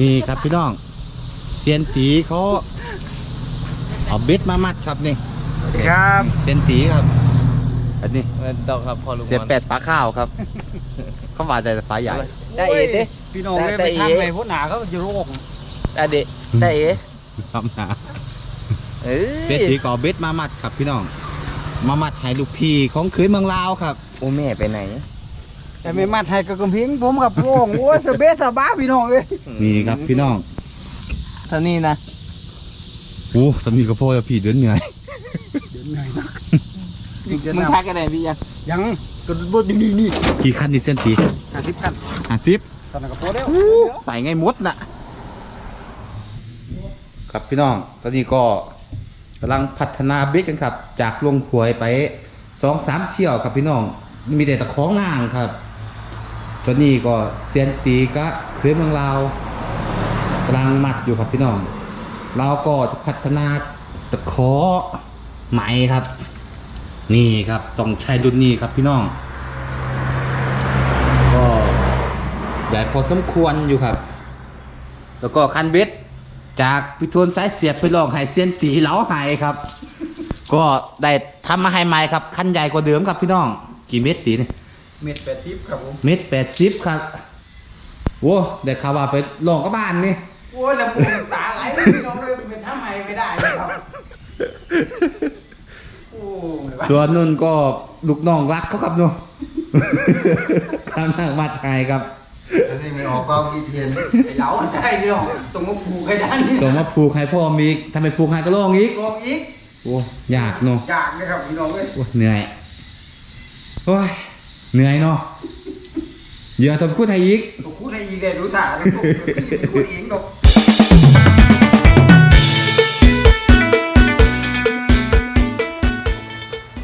นี่ครับพี่น้องเซียนตีเขาเอาเบ็ดมามัดครับนี่สวัสดีครับเซียนตีครับ อันนี้เงินดอกครับพอลุงเสียแปดปลาข้าวครับ เขาว่าแต่ปลาใหญ่ได้เอ๋เด้พี่น้องเลยแต่ไปแต่ทางเอ๋ไหนพวกหนาเขาจะโรคได้เด้ได้เอ๋ซ้ำหนาเอ้เซียนยตีก็เอาเบ็ดมามัดครับพี่น้อง มามัดให้ลูกพี่ของเคยเมืองลาวครับโอ้แม่ไปไหน แต่ไม่มัดให้กับกำพิงผมกับโร่งโอ้ยสเบสสบ้าพี่น้องเอ้ยนี่ครับพี่น้องเท่านี้นะโอ้สามีกับพ่อกับพี่เดินเหนื่อยเดี๋ยวเหนื่อยนักมึงทักกันไหนพี่ยังยังกระโดดนี่นี่กี่ขั้นดิเซียนตีห้าสิบขั้นห้าสิบตอนนั้นก็พอแล้วใส่ไงมดน่ะ ครับพี่น้องตอนนี้ก็กำลังพัฒนาเบ็ดกันครับ จากลงหวยไปสองสามเที่ยวครับพี่น้องมีแต่ตะของง่างครับ ส่วนนี้ก็เซียนตีก็เคยเมืองลาวกำลังมัดอยู่ครับพี่น้องเราก็จะพัฒนาตะขอไหมครับ นี่ครับต้องใช้รุ่นนี้ครับพี่น้อง ก็ใหญ่พอสมควรอยู่ครับ แล้วก็คันเบ็ดจากพิทวนสายเสียบไปลองไห้เซียนตีเหลาไห้ครับ ก็ได้ทำมาให้ใหม่ครับ คันใหญ่กว่าเดิมครับพี่น้อง กี่เม็ดตีเนี่ย เม็ดแปดทิปครับผมเม็ดแปดสิบครับโว้ได้ข่าวว่าไปลองกับบ้านนี่ โอ้ยละมูกตาไหลเลยพี่น้องเลยเป็นทำไมไม่ได้เลยครับโอ้ยส่วนนุ่นก็ลูกน้องรักเขาครับนุ่นกำลังมาไทยครับอันนี้มีออกความคิดเห็นไอ้เหลาใจพี่น้องต้องมาผูกให้ด้านนี้ส่งมาผูกให้พ่อมีทำไมผูกให้ก็ลองอีกลองอีกโอ้ยากเนาะอยากนะครับพี่น้องเอ้ยโอ้เหนื่อยโอ้ย เหนื่อยเนาะเดี๋ยวทำคู่ไทยอีกผมพูดให้อีกเลยดูตาดูถูกพูดเองดอก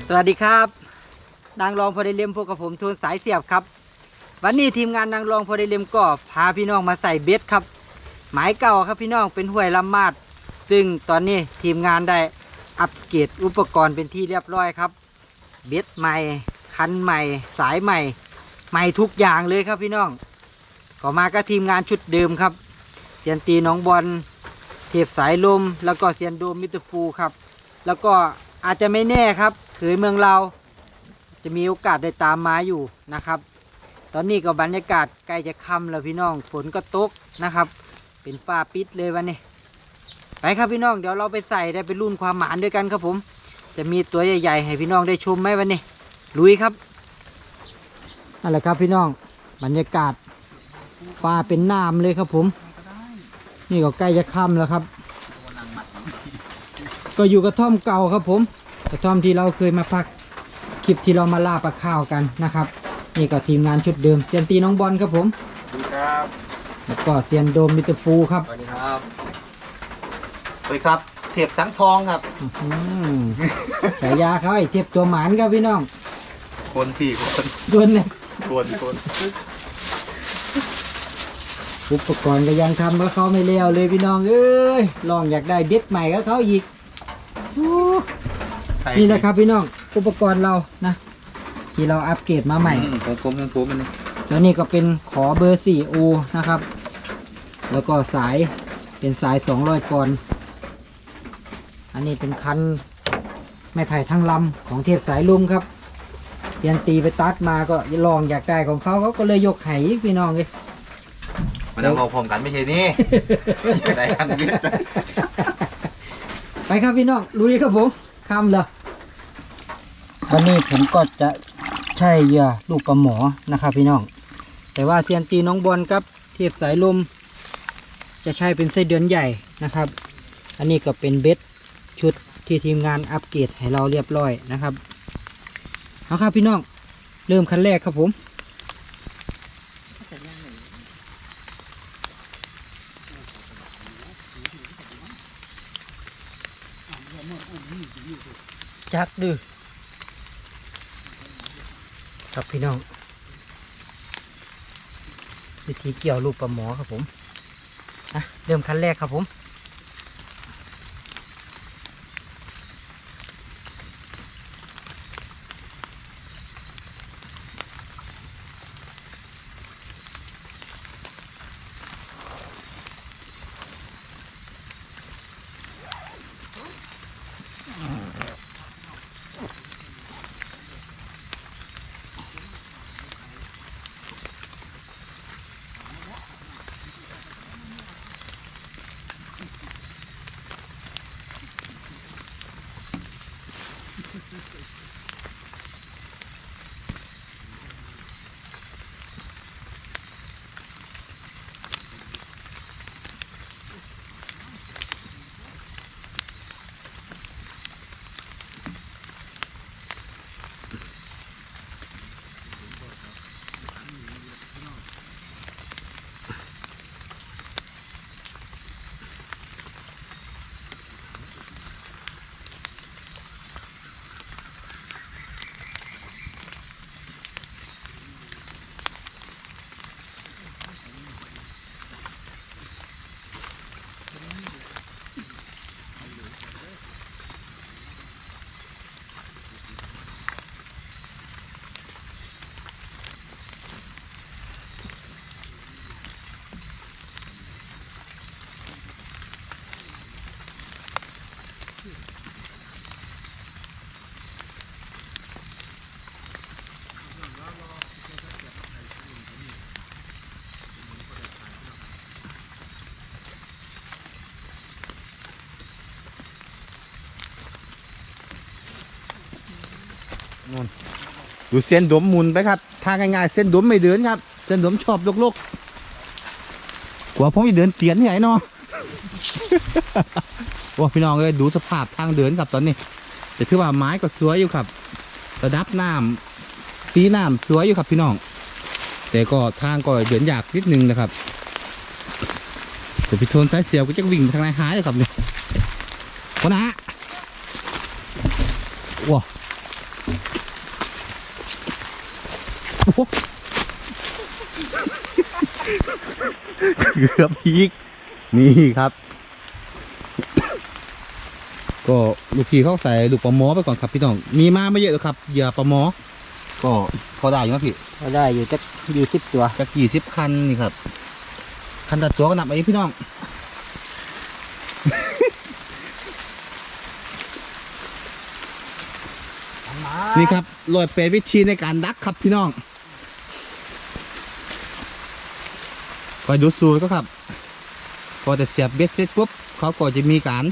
สวัสดีครับ นางรองพอได้เลียมพวกกับผมทูนสายเสียบครับ วันนี้ทีมงานนางรองพอได้เลียมก็พาพี่น้องมาใส่เบ็ดครับ หมายเก่าครับพี่น้องเป็นห้วยลำมาด ซึ่งตอนนี้ทีมงานได้อัปเกรดอุปกรณ์เป็นที่เรียบร้อยครับ เบ็ดใหม่ คันใหม่สายใหม่ ใหม่ทุกอย่างเลยครับพี่น้องก็มาก็ทีมงานชุดเดิมครับเซียนตีน้องบอลเทพสายลม แล้วก็เซียนโดมมิสเตอร์ฟูครับ แล้วก็อาจจะไม่แน่ครับเขยเมืองเรา จะมีโอกาสได้ตามมาอยู่นะครับ ตอนนี้ก็บรรยากาศใกล้จะค่ำแล้วพี่น้องฝนก็ตกนะครับ เป็นฟ้าปิดเลยวันนี้ไปครับพี่น้องเดี๋ยวเราไปใส่ได้ไปรุ่นความหมานด้วยกันครับผม จะมีตัวใหญ่ๆให้พี่น้องได้ชมไหมวันนี้ ลุยครับนั่นแหละครับพี่น้องบรรยากาศฟ้าเป็นน้ำเลยครับผม นี่ก็ใกล้จะค่ำแล้วครับ ก็อยู่กระท่อมเก่าครับผม กระท่อมที่เราเคยมาพักคลิปที่เรามาล่าปลาข้าวกันนะครับนี่ก็ทีมงานชุดเดิมเซียนตีน้องบอลครับผมสวัสดีครับแล้วก็เซียนโดมมิสเตอร์ฟูครับสวัสดีครับสวัสดีครับ เทพสังทองครับอืมฉายาเขาไอ้เทียบตัวหมานครับพี่น้อง คนที่คนส่วนเนี่ยคนคนอุปกรณ์ก็ยังทำกับเขาไม่เลี้ยวเลยพี่น้องเอ้ยลองอยากได้เบ็ดใหม่ก็เขาอีกโอ้นี่นะครับพี่น้องอุปกรณ์เรานะ ที่เราอัปเกรดมาใหม่ของผมของผมมันนี่แล้วนี่ก็เป็นขอเบอร์ 4O นะครับ แล้วก็สายเป็นสาย 200ปอนด์อันนี้เป็นคันไม้ไผ่ทั้งลำของเทพสายลุมครับเรี ยนตีไปตัดมาก็ลองอยากได้ของเขาเขาก็เลยยกไห้อีกพี่น้องเลย มันต้องเอาพร้อมกันไม่ใช่นี่ได้คันเบ็ดนะไปครับพี่น้องลุยครับผมคำเลยวันนี้ผมก็จะใช้เหยื่อลูกกระหมอนะครับพี่น้อง แต่ว่าเซียนตีน้องบอลครับเทียบสายลม จะใช้เป็นไส้เดือนใหญ่นะครับ อันนี้ก็เป็นเบ็ดชุดที่ทีมงานอัปเกรดให้เราเรียบร้อยนะครับ เอาครับพี่น้อง เริ่มขั้นแรกครับผมจักดื้อครับพี่น้องวิธีเกี่ยวลูกปลาหมอครับผมอะเริ่มขั้นแรกครับผม ดูเส้นดมหมุนไปครับทางง่ายๆเส้นดมไม่เดินครับ เส้นดมชอบลกๆกว่าผมจะเดินเตียนที่ไหนเนาะโอ้พี่น้องเอ้ยดูสภาพทางเดินครับตอนนี้แต่ถือว่าไม้ก็สวยอยู่ครับระดับน้ำสีน้ำสวยอยู่ครับพี่น้อง แต่ก็ทางก็เดินยากนิดนึงนะครับแต่พี่โทนสายเสียวก็จะวิ่งทางไหนหายเลยครับเนี่ยคนนะว้าโอ้โห เกือบพีกนี่ครับ ก็ลูกพี่เขาใส่ลูกปลาหมอไปก่อนครับพี่น้อง มีมาไม่เยอะหรอกครับเหยื่อปลาหมอ ก็พอได้อยู่นะพี่ ก็ได้อยู่จักยี่สิบตัวจากกี่สิบคันนี่ครับ คันตัดตัวก็นับไปพี่น้อง นี่ครับลอยเป็นวิธีในการดักครับพี่น้อง คอยดูสูตรก็ครับ พอแต่เสียบเบ็ดเสร็จปุ๊บเขาก็จะมีการ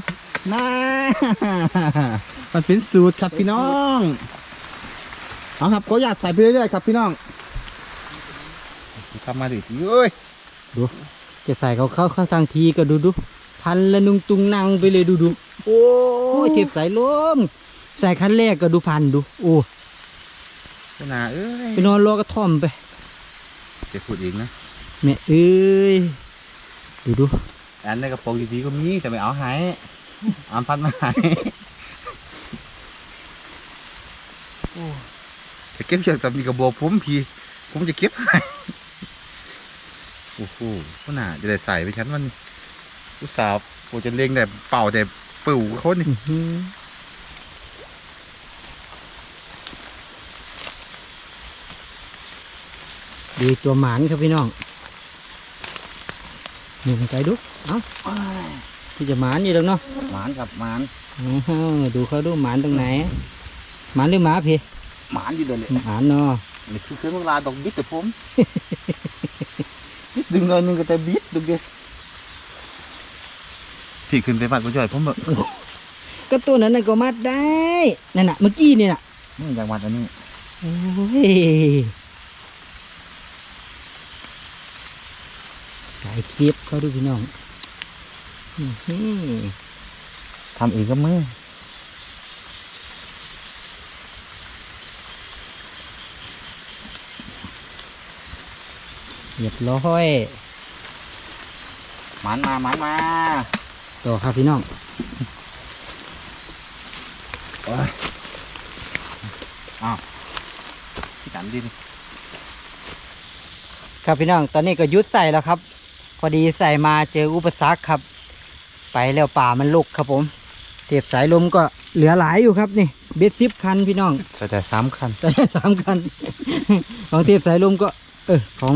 น่ามันเป็นสูตรครับพี่น้องเอาครับก็อยากใส่ไปเรื่อยๆครับพี่น้องทำมาดิเอ้ยจะใส่เขาเข้าข้างทางทีก็ดูดูพันละนุงตุงนางไปเลยดูดูโอ้ยเทียบสายลมใส่คันแรกก็ดูพันดู โอ้ขนาเอ้ยไปนอนรอกระท่อมไปจะพูดเองนะ แม่เอ้ยดูดูอันในกระโปรงดีๆก็มีแต่ไม่เอาใหายอามพันมาใหายจะเก็บเชือกสำนีกระบอกผมพี่ผมจะเก็บให้โอ้โหขนาจะได้ใส่ไปชั้นมันอุตส่าห์โอ้จะเล็งแต่เป่าแต่ปิ่วเขานี่อื้อหือดีตัวหมานครับพี่น้อง หนึ่งใจดู เอ้าที่จะหมานอยู่ตรงเนาะหมานครับหมานอ๋อดูเขาดูหมานตรงไหน หมานหรือหมาพี่ หมานอยู่เดินเลยหมานเนาะนี่คือเครื่องเวลาดอกบิดแต่ผมบิดดึงหน่อยหนึงก็แต่บิดดูดิพี่ขึ้นไปบ้านก็ช่วยผมแบบก็ตัวนั้นน่ะก็มัดได้ นั่นน่ะเมื่อกี้นี่น่ะนี่จังหวัดอันนี้โอ้ยายเก็บเขาดูพี่น้องอื้อหือทำเองก็มือเรียบร้อยหมันมาหมันมาต่อครับพี่น้องพี่กันดินครับพี่น้อง ตอนนี้ก็ยุดใส่แล้วครับพ อดีใส่มาเจออุปสรรคครับ ไปแล้วป่ามันลุกครับผมเทียบสายลมก็เหลือหลายอยู่ครับนี่เบ็ดซิบคันพี่น้องใส่แต่สามคันใส่สามคัน ของเทียบสายลมก็ เออของ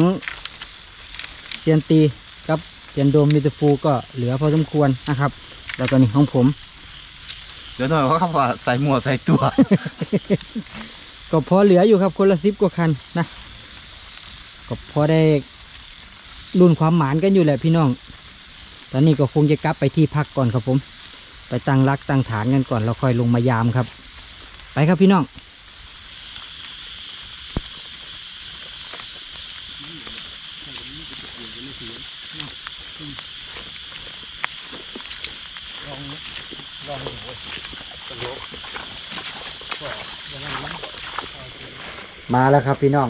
เซียนตีกับเซียนโดมมิตรฟูก็เหลือพอสมควรนะครับ แล้วก็นี่ของผมเดี๋ยวหน่อยเขาครับว่าใส่หมวกใส่ตัว ก็พอเหลืออยู่ครับคนละสิบกว่าคันนะก็พอได้ รุ่นความหมานกันอยู่แหละพี่น้อง ตอนนี้ก็คงจะกลับไปที่พักก่อนครับผม ไปตั้งรักตั้งฐานกันก่อนแล้วค่อยลงมายามครับ ไปครับพี่น้องมาแล้วครับพี่น้อง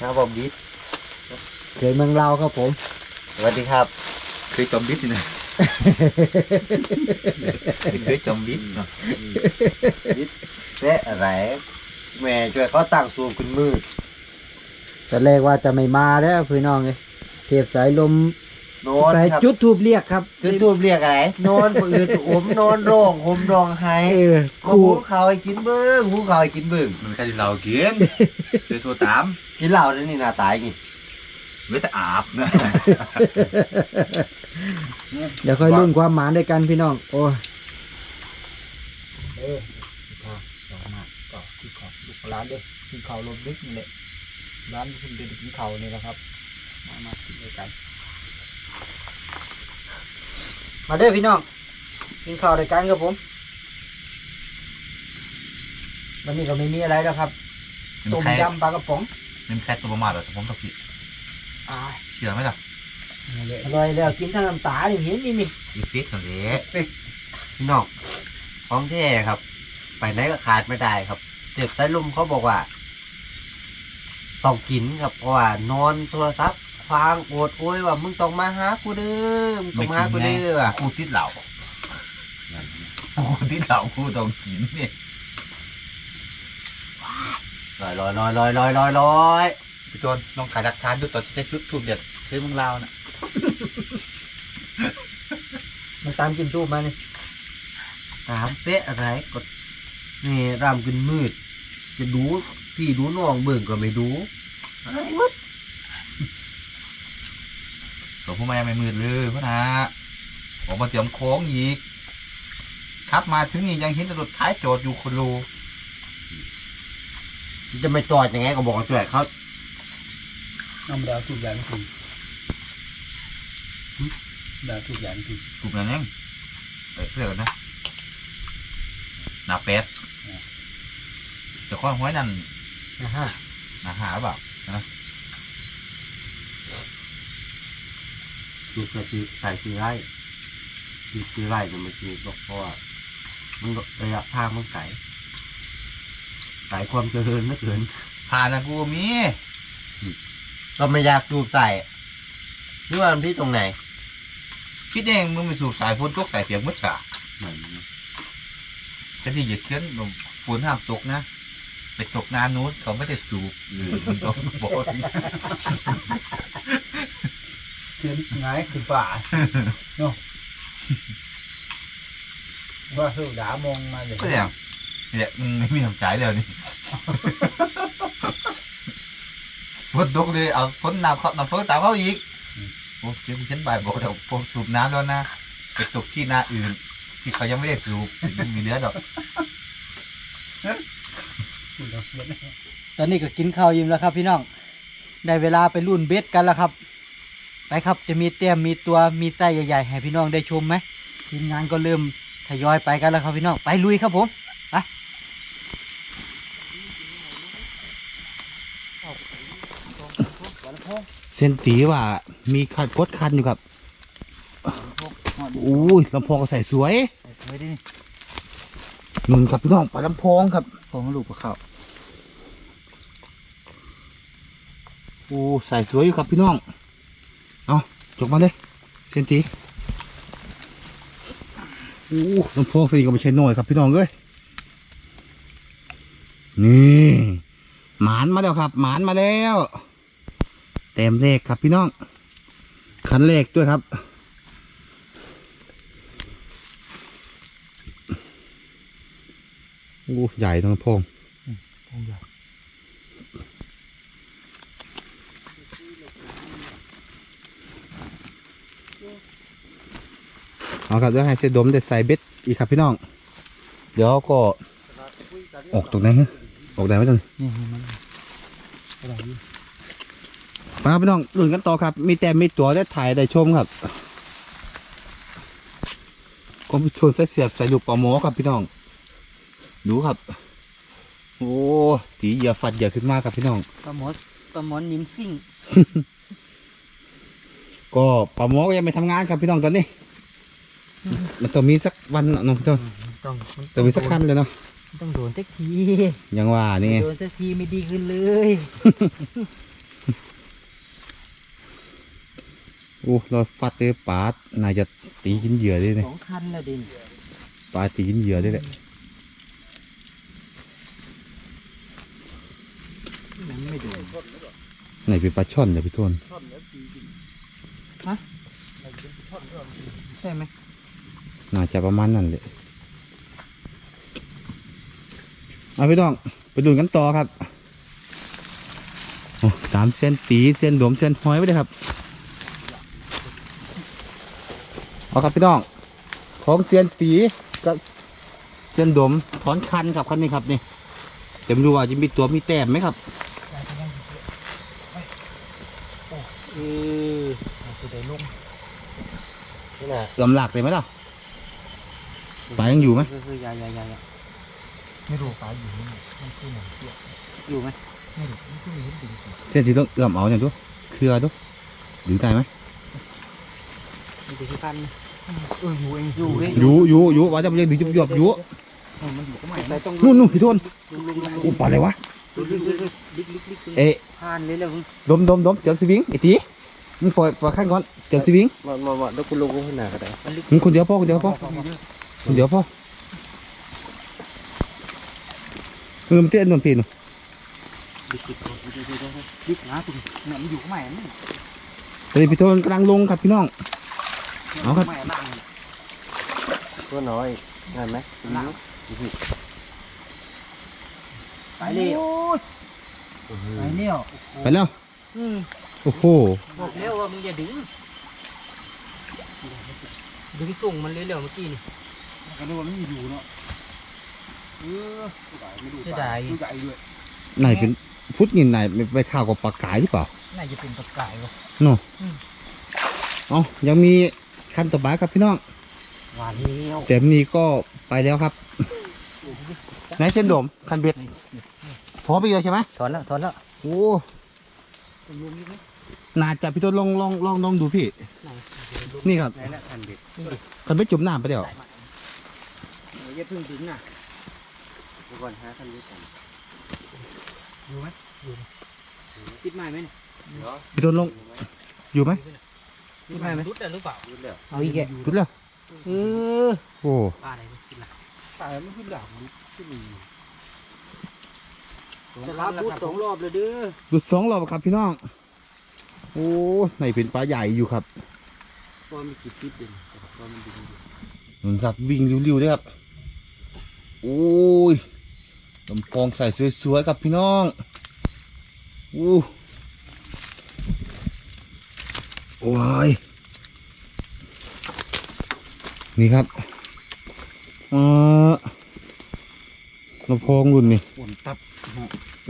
ครับผมบิ๊ เคยเมืองเราวครับผม สวัสดีครับ เคยจอมบิดที่ไหนเคยจอมบิดเนาะเละอะไร แม่ช่วยเขาตั้งสูงขึ้นมือตอนแรกว่าจะไม่มาแล้วพี่น้องเลยเทียบสายลมนอนสายครับจุดทูบเรียกครับจุดทูบเรียกอะไรนอนปืนผมนอนร้องผมร้องไห้เออมาครูหุงข้าวให้กินเบิ้งหุงข้าวให้กินเบิ้งมันแค่ที่เรากินเดี๋ยวโทรตามกินเหล้าแล้วนี่หน้าตายนี่ เวทอาบนะ เดี๋ยวค่อยรุ่นความหมานด้วยกันพี่น้อง โอ้ยเออพอสองมาก็ที่ขอบลูกร้านด้วยกินข้าวลมดึกนี่แหละร้านคุณเดินกินข้าวนี่แหละครับ มามากินด้วยกัน มาเด้อพี่น้องกินข้าวด้วยกันครับผมบวันนี้ก็ไม่มีอะไรแล้วครับมันต้มแค่ยำปลากระป๋องมันแค่ตัวประมาทแบบผมต้องผิดอ่า เชื่อไหมล่ะอร่อยแล้วกินทั้งน้ำตานี่เห็นนี่นี่อีฟิกกันเลยพี่น้องของแท้ครับ ไปไหนก็ขาดไม่ได้ครับเจ็บสายลมเขาบอกว่าต้องกินครับเพราะว่านอนโทรศัพท์ควางโอดโอยว่ามึงต้องมาหากูเด้อมึงต้องมาหากูเด้อว่ะกูติดเหล่ากูติดเหล่ากูต้องกินเนี่ยลอยลอยลอยลอยลอยลอยลอย พี่โจนลองขายดักทานดูตอนที่ได้จุดทูบเด็ดเฮ้ยมึงลาวน่ะมันตามกินทูบมานี่ถามเป๊ะอะไรก็นี่รำกินมืด จะดูพี่ดูน้องเบิ่งก็ไม่ดูอะไรมืดสมพวกมายังไม่มืดเลยพ่อนะผมมาเตรียมโค้งอีกครับมาถึงนี่ยังเห็นแต่รถท้ายโจอดอยู่คนรูจะไม่จอดยังไงก็บอกจ่วยเขา น้ำดาวทุกอย่างคือดาวทุกอย่างคือถูกนั่นเองไปเพื่อกันนะหนาเป็ดแต่ข้อห้อยนั่นนะฮะหนาหาหรือเปล่าคือจะซื้อใส่ซื้อไร่คือซื้อไร่จะไม่ซื้อหรอกเพราะว่ามันระยะทางมันไกลไกลความเจริญไม่เกินผ่านนะกูมี ก็ไม่อยากจูบใส่หรือว่ามันพี่ตรงไหน คิดเองมึงไปสูบสายฝนตกสายเปียกมืดฉามันจะที่เหยียดเคลื่อนลมฝนห้ามตกนะ ไปตกงานนู้นเขาไม่ได้สูบหรือมึงต้องบอกดิขึ้นง่ายขึ้นป่าเนาะว่าสู้ดามองมาเลยก็อย่างเนี่ยมึงไม่มีทำใจเลยนี่ ฝนตกเลยเอาฝนน้ำเขาน้ำฝนตามเขาอีกโอ้เจ้าฉันบ่ายบอกเดี๋ยวผมสูบน้ำแล้วนะไปตกที่นาอื่น ที่เขายังไม่ได้สูบมีเหลือดอกตอนนี้ก็กินข้าวยิ้มแล้วครับ พี่น้องได้เวลาไปรุ่นเบสกันแล้วครับ ไปครับจะมีเต้มมีตัวมีไส้ใหญ่ๆให้พี่น้องได้ชมไหมทีมงานก็เริ่มทยอยไปกันแล้วครับพี่น้องไปลุยครับผมไป เส้นตีว่ามีคันกดคันอยู่ครับอู้ยลำโพงก็ใส่สวยไว้ดินุ่นครับพี่น้องปลาลำโพงครับของลูกกับข้าวโอ้ใส่สวยอยู่ครับพี่น้อง เอาจกมาเลยเส้นตีโอ้ลำโพงสีก็ไม่ใช่น้อยครับพี่น้องเอ้ยนี่หมานมาแล้วครับหมานมาแล้วเต็มเลขครับพี่น้องคันเลขด้วยครับโอ้ใหญ่ทั้งลำโพงเอาครับเดี๋ยวให้เสดมได้ใส่เบ็ดอีกครับพี่น้อง เดี๋ยวก็ออกตรงไหนฮะออกได้ไหมตรงนี้นี่ มันอะไรอยู่มาครับพี่น้องลุ้นกันต่อครับ มีแต่มีตัวได้ถ่ายได้ชมครับก็มีชนใส่เสียบใส่ลูกปลาหมอครับพี่น้อง ดูครับ โอ้ตีเหยื่อฟัดเหยื่อขึ้นมาครับพี่น้องปลาหมอปลาหมอนิ่มซิ่ง ก็ปลาหมอก็ยังไม่ทำงานครับพี่น้องตอนนี้ มันต้องมีสักวันเนาะน้องพี่ต้นต้องต้องมีสักขั้นเลยเนาะ ต้องโดนสักทียังว่านี่โดนสักทีไม่ดีขึ้นเลยโอ้เราฟัดเตอปลาดน่าจะตีกินเหยื่อได้เลยสองคันแล้วดินปลาตีกินเหยื่อได้เลยยังไม่โดนไหนเป็นปลาช่อนเดี๋ยวพี่ต้นใช่ไหมน่าจะประมาณนั้นเลย เอาพี่น้องไปดูกันต่อครับโอ้ตามเส้นตีเส้นหลวมเส้นห้อยไว้เลยครับเอาครับพี่น้อง ของเส้นตีกับเส้นดมถอนคันครับคันนี้ครับนี่แต่ไม่รู้ว่าจะมีตัวมีแต้มไหมครับเออเอาไปได้ลงนี่นะลำหลักเลยไหมล่ะปลายังอยู่ไหมเออเอออย่าอย่าอย่าอย่า ไม่รู้ปลาอยู่นี่มันคือหนังเสียอยู่ไหมไม่รู้มันคือมีดึงเส้นที่ต้องเอื้อมเอาเนี่ยดูเครือดูหรือได้ไหมมันจะที่พันเอออยู่เองอยู่เองอยู่อยู่อยู่ว่าจะไปยังดึงจุบหยบอยู่มันอยู่ก็ไม่ไม่ต้องนู่นนู่นพี่ทนลุงลุงลุงอู้ปลาอะไรวะเอ๊ะผ่านเลยแล้วมึงดมดมดมเจียวสวิงไอ้ตีมึงปล่อยปล่อยข้างก่อนเจียวสวิงมามามาแล้วคุณลงข้างหน้าก็ได้มึงคนเดียวพ่อคนเดียวพ่อคนเดียวพ่อ เออมันเตี้ยนวลพี่หนูลิกลิกลิกลิกลิกนะคุณเนี่ยมันอยู่ก็ไม่นั่นตอนนี้พี่โทนกำลังลงครับพี่น้อง เอาครับไม่ล่างตัวน้อยได้ไหมล่างไปเร็วไปเร็วไปแล้วอืมโอ้โหบอกเร็วว่ามึงอย่าดึงดึงส่งมันเร็วๆเมื่อกี้นี่ก็นึกว่าไม่มีอยู่เนาะ เออไม่ดูเสียดายดูใจด้วยไหนเป็นพุทธยินไหนไปข่าวกับปลากายหรือเปล่าน่าจะเป็นตะกายวะเอ๋อยังมีคันต่อไปครับพี่น้องหวานเร็วแต่มนี้ก็ไปแล้วครับไหนเส้นโดมคันเบ็ดพอไปเลยใช่ไหมถอนแล้วถอนแล้วโอ้น่าจะพี่ต้นลองลองลองลองดูพี่ นี่ครับได้แล้วทันเด็กคันไม่จุ่มน้ำไปเดี๋ยวอย่าเพิ่งดึงนะ ทุกคนหาทันเด็กก่อนปิดไม้ไหมเนี่ยเดี๋ยวพี่ต้นลง อยู่ไหมปิดไม้ไหมรุดได้หรือเปล่าดูแล้วเอาอีกแกรุดแล้วเออโอ้ปลาอะไรเนี่ยกินละตายมันขึ้นดาบมันขึ้นมีจะรับพูดสองรอบเลยเด้อรุดสองรอบครับพี่น้อง โอ้ไหนเป็นปลาใหญ่อยู่ครับพอมีกี่ปิดเด่นแต่พอมันดึงอยู่นั่นครับวิ่งริ้วๆด้วยครับ โอ้ย ลำโพงใส่สวยๆครับพี่น้องอู้โอ้ยนี่ครับเออลำโพงรุ่นนี่ปนตับ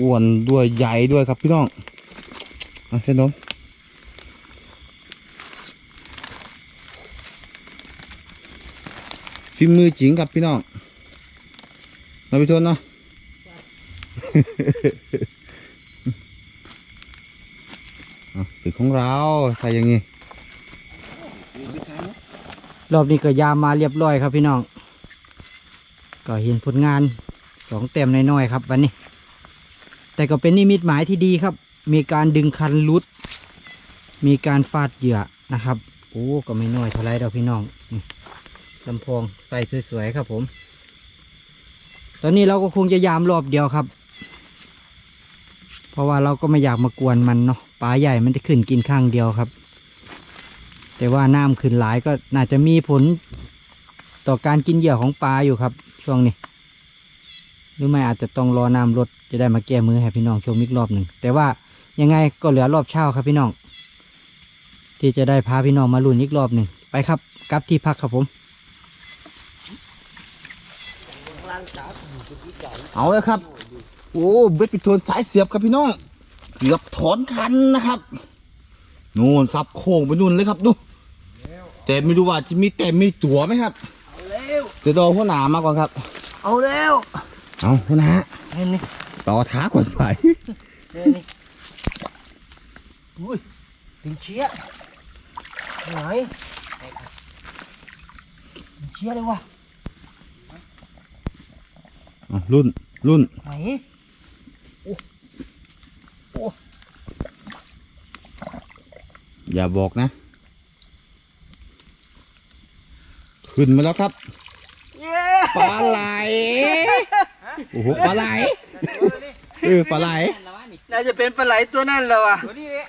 อ้วนด้วยใหญ่ด้วยครับพี่น้องอะเส้นนมฟิมือจริงครับพี่น้องนะพี่ทนเนาะ อะเป็นของเราใครย่างงี้รอบนี้ก็ยามมาเรียบร้อยครับพี่น้อง ก็เห็นผลงานสองเต็มน้อยๆครับวันนี้ แต่ก็เป็นนิมิตหมายที่ดีครับ มีการดึงคันรุด มีการฟาดเหยื่อนะครับ โอ้ก็ไม่น้อยเท่าไรดอพี่น้องลำโพงใส่สวยๆครับผม ตอนนี้เราก็คงจะยามรอบเดียวครับ ราะว่าเราก็ไม่อยากมากวนมันเนาะปลาใหญ่มันจะขึ้นกินข้างเดียวครับ แต่ว่าน้ำขึ้นหลายก็น่าจะมีผลต่อการกินเหยื่อของปลาอยู่ครับ ช่วงนี้ หรือไม่อาจจะต้องรอน้ำลดจะได้มาแก้มือให้พี่น้องชมอีกรอบหนึ่งแต่ว่ายังไงก็เหลือรอบเช้าครับพี่น้อง ที่จะได้พาพี่น้องมาลุ้นอีกรอบหนึ่งไปครับกลับที่พักครับผมเอาเลยครับ โอ้เบ็ดปิดโทนสายเสียบครับพี่น้อง เกือบถอนคันนะครับนู่นครับโค้งไปนู่นเลยครับดูแต่ไม่รู้ว่าจะมีแต่มีตัวไหมครับเอาเร็วเดี๋ยวรอหัวหนามาก่อนครับ เอาเร็วเอาหัวหนาเห็นนี่ต่อท้าก่อนไปเห็นนี่อุ้ยถึงเชี่ยไหนถึงเชี่ยเลยวะเอารุ่นรุ่นไหน อย่าบอกนะ ขึ้นมาแล้วครับเย้ปลาไหลโอ้โหปลาไหลเออปลาไหลน่าจะเป็นปลาไหลตัวนั่นแล้วอะตัวนี้เลย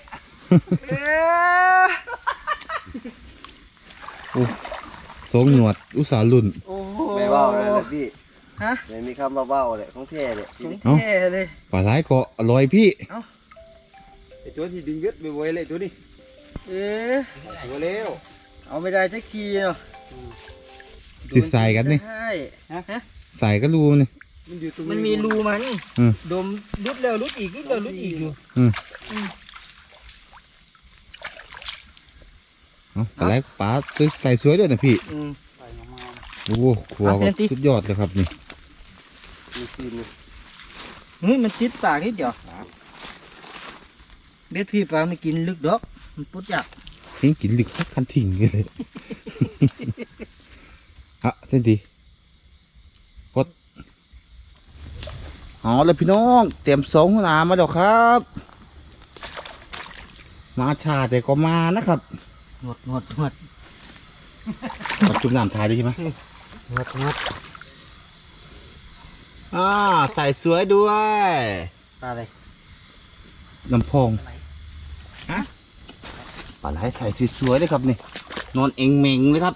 เอ๊ะสองหนวดอุตสาห์รุ่นโอ้โหไม่เบ้าเลยแหละพี่ฮะไม่มีคำว่าเบ้าเลยของแท้เลยพี่นี่เอ้าเท่เลยปลาไหลก็อร่อยพี่ไอ ตัวที่ดึงเย็ดไปไว้เลยตัวนี้เอ๊ะตัวเร็วเอาไม่ได้สักทีเนาะสิใส่กันนี่ใช่ฮะใส่ก็รูนี่มันอยู่ตรงมันมีรูมันอืมดมรุดแล้วรุดอีกรุดแล้วรุดอีกอยู่เอาปลาไหลปลาใส่สวยด้วยนะพี่อืมโอ้โหครัวเอาเส้ก็นสิสุดยอดเลยครับนี่นมีซีนเลยเฮ้ยมันติดปากนิดเดียว เบ็ดพี่ปลาไม่กินลึกดอก มันปุ๊ดยากทิ้งกินลึกคันทิ้งเลยฮะเส้นดีกดเอาเลยพี่น้อง เตรียมสองหัวหนามาแล้วครับ มาชาแต่ก็มานะครับหนวดหนวดหนวดปัจจุบันถ่ายได้ใช่ไหมหนวดหนวดอ่าใส่สวยด้วย ปลาอะไรลำโพงฮะ ปลาไหลใส่สวยๆเลยครับนี่นอนเองเมงเลยครับ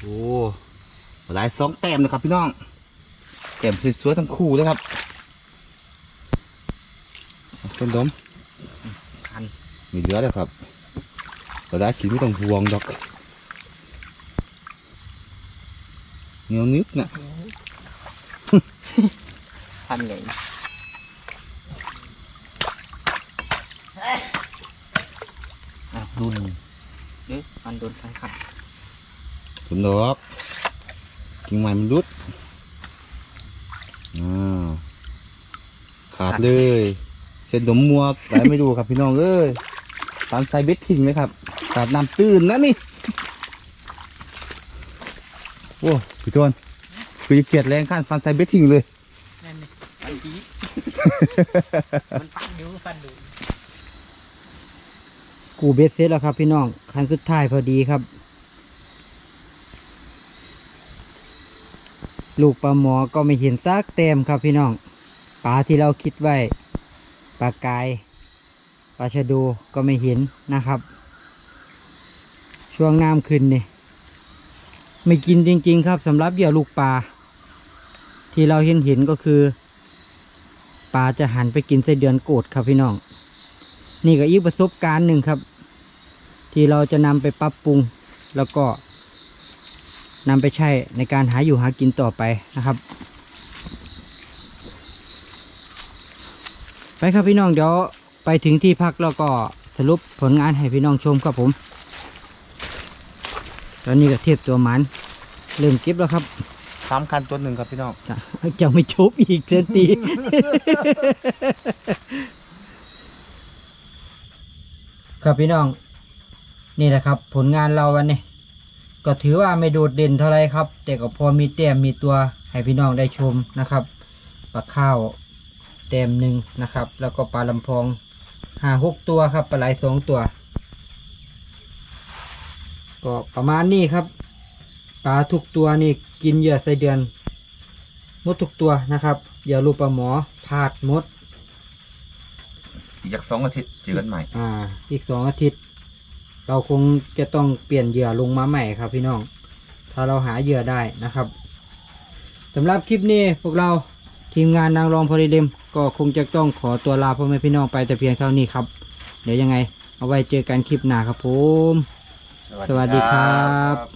โอ้ปลาไหลสองแต้มนะครับพี่น้องแต้มสวยๆทั้งคู่เลยครับต้นดมคันมีเหลือแล้วครับปลาไหลกินไม่ต้องห่วงดอกเหนียวนึกน่ะคันใหญ่อะ ดูดเด้อมันโดนคันคันถุนดอกกิ่งไม้มันรุดอ่าขาดเลยเส้นดมมัวไหลไม่ดูครับพี่น้องเอ้ยตามไซเบ็ดทิ้งเลยครับขาดน้ำตื้นนะนี่โอ้พี่ต้นคือจะเกลียดแรงขั้นฟันไซเบ็ดทิ้งเลยนั่นนี่ฟันดีมันฟันอยู่ฟันดู กูเบ็ดเสร็จแล้วครับพี่น้องคันสุดท้ายพอดีครับ ลูกปลาหมอก็ไม่เห็นซากเต็มครับพี่น้องปลาที่เราคิดไว้ปลากายปลาชะโดูก็ไม่เห็นนะครับ ช่วงน้ำขึ้นนี่ไม่กินจริง ๆ ครับสำหรับเหยื่อลูกปลาที่เราเห็นเห็นก็คือปลาจะหันไปกินไส้เดือนโกดครับพี่น้อง นี่ก็อีกประสบการณ์หนึ่งครับ ที่เราจะนำไปปรับปรุง แล้วก็นำไปใช้ในการหาอยู่หากินต่อไปนะครับ ไปครับพี่น้องเดี๋ยวไปถึงที่พักแล้วก็สรุปผลงานให้พี่น้องชมครับผม ตอนนี้ก็เทียบตัวหมันเริ่มเก็บแล้วครับสามคันตัวหนึ่งครับพี่น้องจะจะไม่ชุบอีกเซนตี ครับพี่น้อง นี่แหละครับ ผลงานเราวันนี้ ก็ถือว่าไม่โดดเด่นเท่าไรครับ แต่ก็พอมีแต้มมีตัวให้พี่น้องได้ชมนะครับปลาข้าวแต้มหนึ่งนะครับ แล้วก็ปลาลำพองห้าหกตัวครับปลาไหลสองตัว ก็ประมาณนี้ครับปลาทุกตัวนี่กินเหยื่อไส้เดือนมดทุกตัวนะครับเหยื่อลูกปลาหมอพลาดมด อีกจากสองอาทิตย์เจอกันใหม่ อ่า อีกสองอาทิตย์ เราคงจะต้องเปลี่ยนเหยื่อลงมาใหม่ครับ พี่น้อง ถ้าเราหาเหยื่อได้นะครับสำหรับคลิปนี้พวกเราทีมงานนางรองพอดีเดมก็คงจะต้องขอตัวลาพ่อแม่พี่น้องไปแต่เพียงเท่านี้ครับ เดี๋ยวยังไง เอาไว้เจอกันคลิปหน้าครับผม สวัสดีครับ